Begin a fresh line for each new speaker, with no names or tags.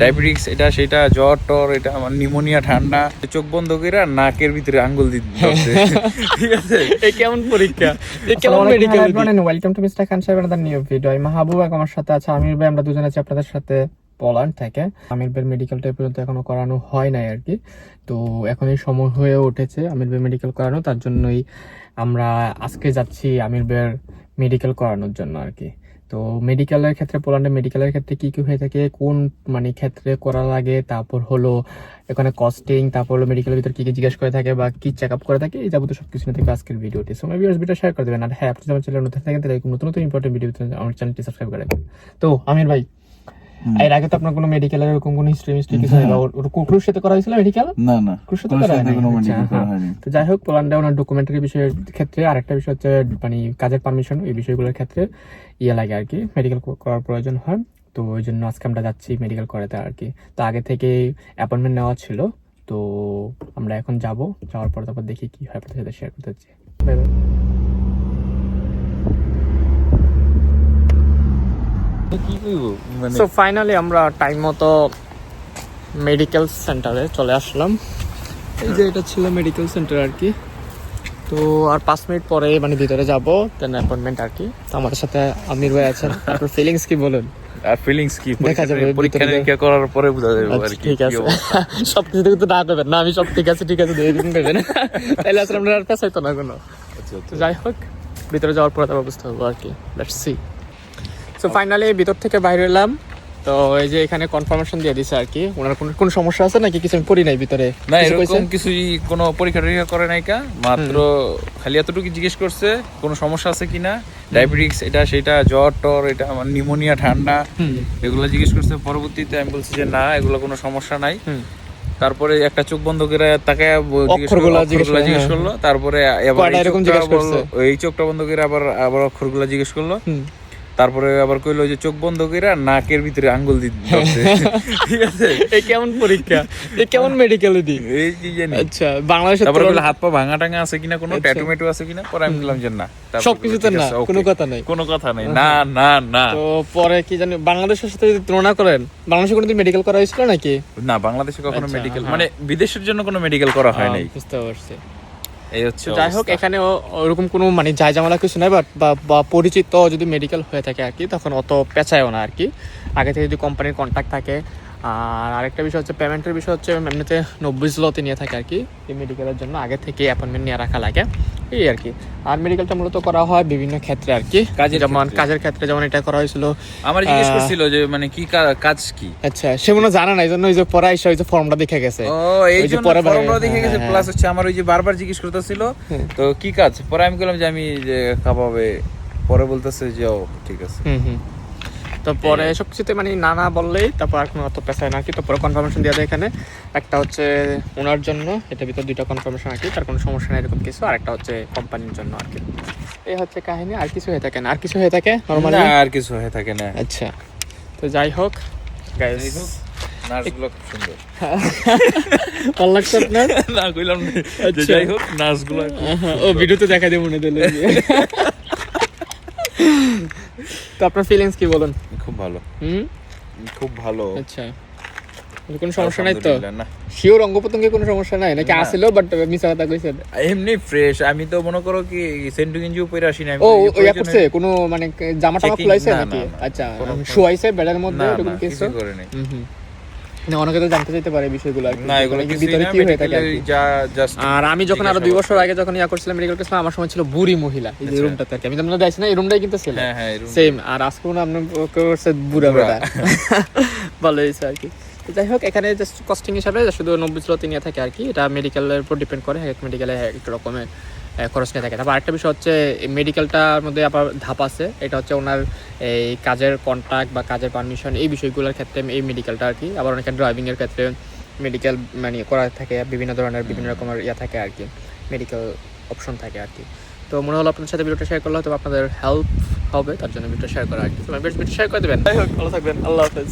Diabetics এটা সেটা জ্বর টর এটা আমার নিউমোনিয়া ঠান্ডা। চোখ বন্ধ করে নাকের ভিতরে আঙ্গুল দিতে। ঠিক আছে?
এই কেমন পরীক্ষা? এই কেমন medical
welcome to mister Khan Saheb আমাদের নিউ ভিডিও আমি মাহবুব আমার সাথে আছে আমির ভাই আমরা দুজন আছি আপনাদের সাথে পোল্যান্ড থেকে। আমির ভাই মেডিকেলটা পর্যন্ত এখনও করানো হয় নাই আর কি। তো এখন এই সময় হয়ে উঠেছে আমির ভাই মেডিকেল করানো তার জন্যই আমরা আজকে যাচ্ছি আমির ভাইয়ের মেডিকেল করানোর জন্য আর কি। তো মেডিকেলের ক্ষেত্রে পোল্যান্ডে মেডিকেলের ক্ষেত্রে কি কি হয়ে থাকে? কোন মানে ক্ষেত্রে করা লাগে? তারপর হলো, এখানে কস্টিং তারপর হলো মেডিকেলের ভিতরে কি কি জিজ্ঞেস করে থাকে বা কী চেক আপ করে থাকে? এই যাবতীয় সব কিছু নিয়ে থাকবে আজকের ভিডিওটি সো মেবি ভিডিও শেয়ার করে দেবেন। আর হ্যাঁ আপনি আমার চ্যানেল নতুন থাকেন, তাহলে নতুন নতুন ইম্পর্টেন্ট ভিডিও আমার চ্যানেলটি সাবস্ক্রাইব করে তো, আমির ভাই এর আগে তো আপনার কোনো মেডিকেলের এরকম কোনো হিস্ট্রি মিস্ট্রি কিছু সাথে করা হয়েছিল মেডিকেল
না না।
সাথে করা আচ্ছা,
মেডিকেল
হ্যাঁ।
হয়নি।
তো যাই হোক পোল্যান্ডে ওনার ডকুমেন্টারি বিষয়ের ক্ষেত্রে আরেকটা বিষয় হচ্ছে মানে কাজের পারমিশন এই বিষয়গুলোর ক্ষেত্রে ইয়ে লাগে আর কি মেডিকেল করার প্রয়োজন হয়। তো ওই জন্য আজকে আমরা যাচ্ছি মেডিকেল করাতে আর কি। তো আগে থেকে অ্যাপয়েন্টমেন্ট নেওয়া ছিল তো আমরা এখন যাব যাওয়ার পর তারপর দেখি কি হয় আপনাদের সাথে শেয়ার করতে হচ্ছে বাই বাই
কি কইব? মানে
সো ফাইনালি আমরা টাইম মতো মেডিকেল সেন্টারে চলে আসলাম। এই যে এটা ছিল মেডিকেল সেন্টার আর কি। তো আর পাঁচ মিনিট পরে মানে ভিতরে যাব দেন অ্যাপয়েন্টমেন্ট আর কি। তো আমাদের সাথে আমির ভাই আছেন। আপনার ফিলিংস কি বলুন?
ফিলিংস কি?
দেখা যাবে,
পরীক্ষা নিরীক্ষা করার পরে বোঝা যাবে আর
আচ্ছা,
কি
ঠিক আছে। সব কিছু কিন্তু না করবেন না আমি সব ঠিক আছে ঠিক আছে দিয়ে দিন দেবেন তাহলে আসলে আমরা আর পেছাইতো না কোনো।
আচ্ছা, আচ্ছা।
তো যাই হোক ভিতরে যাওয়ার পরে তারপর অবস্থা হবে আর কি। লেটস সি সো ফাইনালি ভিতর থেকে বাইরে এলাম। তো এই যে এখানে কনফার্মেশন দিয়ে দিছে আর কি। ওনার কোনো কোনো সমস্যা আছে নাকি? কিছু পড়ি নাই ভিতরে।
না এরকম? কিছুই কোনো পরীক্ষা টরীক্ষা করে নাই কা। মাত্র খালি এতটুকু জিজ্ঞেস করছে কোনো সমস্যা আছে কিনা? ডায়াবেটিক্স এটা সেটা জ্বর টর এটা আমার নিউমোনিয়া ঠান্ডা এগুলো জিজ্ঞেস করছে। পরবর্তীতে আমি বলছি যে না এগুলো কোনো সমস্যা নাই। তারপরে একটা চোখ বন্ধ করে তাকে
অক্ষরগুলা জিজ্ঞেস করে,
জিজ্ঞেস
হ্যাঁ।
করল। তারপরে আবার এই
এরকম
চোখটা
জিজ্ঞেস করছে?
এই চোখটা বন্ধ করে আবার আবার অক্ষরগুলা জিজ্ঞেস করল। তারপরে আবার কইলো যে চোখ বন্ধ করে নাকের ভিতরে আঙ্গুল দিতে ঠিক আছে?
এই কেমন পরীক্ষা? এই কেমন মেডিকেল দি?
এই কি জানি।
আচ্ছা বাংলাদেশের
তারপরে বলে হাত পা ভাঙা টাঙা আছে কিনা কোনো
আচ্ছা।
ট্যাটু মেটু আছে কিনা? পরে আমি বললাম যে না। তারপর
সবকিছুতে
ঠিক
না কোনো কথা নাই।
কোনো কথা নেই। না না না।
তো পরে কি জানি বাংলাদেশের সাথে যদি তুলনা করেন বাংলাদেশে কোনোদিন মেডিকেল করা হয়েছিল নাকি?
না বাংলাদেশে কখনো
আচ্ছা,
মেডিকেল
হ্যাঁ।
মানে বিদেশের জন্য কোনো মেডিকেল করা হয় নাই।
বুঝতে পারছি।
এই হচ্ছে
যাই হোক। এখানে ওরকম কোনো মানে যাই জামালা কিছু নাই বাট বা পরিচিত যদি মেডিকেল হয়ে থাকে আর কি তখন অত পেঁচায়ও না আর কি। আগে থেকে যদি কোম্পানির কন্ট্যাক্ট থাকে। আর আরেকটা বিষয় হচ্ছে পেমেন্টের বিষয় হচ্ছে এমনিতে নব্বই স্লতে নিয়ে থাকে আর কি এই মেডিকেলের জন্য। আগে থেকে অ্যাপয়েন্টমেন্ট নিয়ে রাখা লাগে। এই আর কি। আর মেডিকেলটা মূলত করা হয় বিভিন্ন ক্ষেত্রে আর কি।
কাজের
যেমন কাজের ক্ষেত্রে যেমন এটা করা হয়েছিল
আমার জিজ্ঞেস করছিল যে মানে কি কাজ কি?
আচ্ছা সে মনে জানা না এইজন্য ওই যে পড়া এসে ওই যে ফর্মটা দেখে গেছে।
ও এই
যে পরে
ফর্মটা দেখে গেছে
হ্যাঁ,
প্লাস হচ্ছে আমার ওই যে বারবার জিজ্ঞেস করতেছিল তো কি কাজ? পরে আমি বললাম যে আমি যে খাবাবে পরে বলতেছে যে ও ঠিক আছে।
হুম হুম। তো পরে সব কিছুতে মানে না না বললেই তারপর আর কোনো অত পেশায় না আর কি তো পরে কনফার্মেশন দিয়ে দেয় এখানে। একটা হচ্ছে ওনার জন্য এটা ভিতর দুইটা কনফার্মেশন আর কি তার কোনো সমস্যা নেই এরকম কিছু। আর একটা হচ্ছে কোম্পানির জন্য আর কি। এই হচ্ছে কাহিনী আর কিছু হয়ে থাকে না। আর কিছু হয়ে থাকে নর্মালি
না আর কিছু হয়ে থাকে না।
আচ্ছা। তো যাই হোক গাইস
খুব সুন্দর।
ভালো লাগছে আপনার?
না কইলাম না। যে
আচ্ছা।
যাই হোক
ও ভিডিওতে দেখা দিয়ে মনে দিল তো আপনার ফিলিংস কি বলুন?
খুব ভালো।
হুম?
খুব ভালো।
আচ্ছা। কোনো সমস্যা নাই তো? শিওর অঙ্গ প্রত্যঙ্গে কোনো সমস্যা নাই? নাকি। আসিল বাট মিছা কথা কইছে?
এমনি ফ্রেশ আমি তো মনে করো কি সেন্টু গেঞ্জি উপরে আসি না আমি
ও
ইয়া
করছে? কোনো মানে জামা টামা খুলাইছে নাকি। আচ্ছা শুয়াইছে বেডের মধ্যে এরকম কিছু?
করে নাই।
হুম হুম। না অনেকে তো জানতে চাইতে পারে বিষয়গুলো আর কি।
না এগুলো
ভিতরে কি হয়ে থাকে আর
যা জাস্ট
আর আমি যখন আরও দুই বছর আগে যখন ইয়া করছিলাম মেডিকেল ক্লাস আমার সময় ছিল বুড়ি মহিলা এই যে
আচ্ছা।
রুমটাতে আর কি। আমি তো আপনাদের দেখছি না এই রুমটাই কিন্তু ছিল
হ্যাঁ হ্যাঁ
সেম আর আজকে আপনার করছে বুড়া। বেটা। ভালো হয়েছে আর কি। যাই হোক এখানে জাস্ট কস্টিং হিসাবে শুধু নব্বই স্লতে নিয়ে থাকে আর কি। এটা মেডিকেলের উপর ডিপেন্ড করে এক মেডিকেলে এক রকমের। খরচ নিয়ে থাকে। তারপর আরেকটা বিষয় হচ্ছে মেডিকেলটার মধ্যে আবার ধাপ আছে। এটা হচ্ছে ওনার এই কাজের কন্ট্রাক্ট বা কাজের পারমিশন এই বিষয়গুলোর ক্ষেত্রে এই মেডিকেলটা আর কি। আবার অনেকে ড্রাইভিংয়ের ক্ষেত্রে মেডিকেল মানে করা থাকে বিভিন্ন ধরনের বিভিন্ন রকমের ইয়া থাকে আর কি। মেডিকেল অপশন থাকে আর কি। তো মনে হলো আপনাদের সাথে ভিডিওটা শেয়ার করলে হয়তো আপনাদের হেল্প হবে তার জন্য ভিডিওটা শেয়ার করা আর কি। ভিডিওটা শেয়ার করে দেবেন। ভালো থাকবেন আল্লাহ হাফেজ।